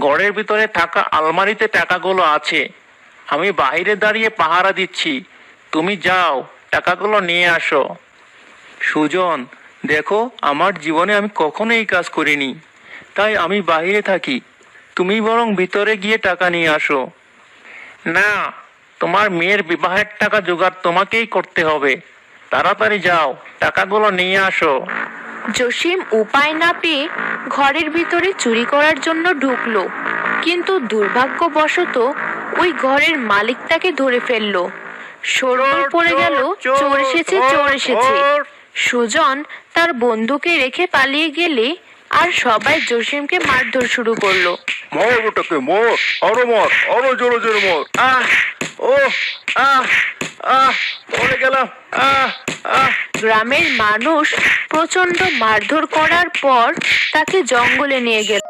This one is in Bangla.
ঘরের ভিতরে থাকা আলমারিতে টাকাগুলো আছে। আমি বাইরে দাঁড়িয়ে পাহারা দিচ্ছি। তুমি যাও, টাকাগুলো নিয়ে আসো। সুজন, দেখো, আমার জীবনে আমি কখনো এই কাজ করিনি। তাই আমি বাইরে থাকি। তুমি বরং ভিতরে গিয়ে টাকা নিয়ে আসো। না, তোমার মেয়ের বিবাহের টাকা জোগাড় তোমাকেই করতে হবে। তাড়াতাড়ি যাও, টাকাগুলো নিয়ে আসো। জসিম উপায় না পেয়ে ঘরের ভিতরে চুরি করার জন্য ঢুকলো কিন্তু দুর্ভাগ্যবশত ওই ঘরের মালিক তাকে ধরে ফেলল। সরল পড়ে গেল চোর এসেছে চোর এসেছে। সুজন তার বন্ধুকে রেখে পালিয়ে গেলে আর সবাই জসিমকে মারধর শুরু করল। মর ওটাকে মর। আরও মর আরও জোরে জোরে মর। আহ ও আহ আহ পড়ে গেলাম। আহ আহ। গ্রামের মানুষ প্রচণ্ড মারধর করার পর তাকে জঙ্গলে নিয়ে গেল।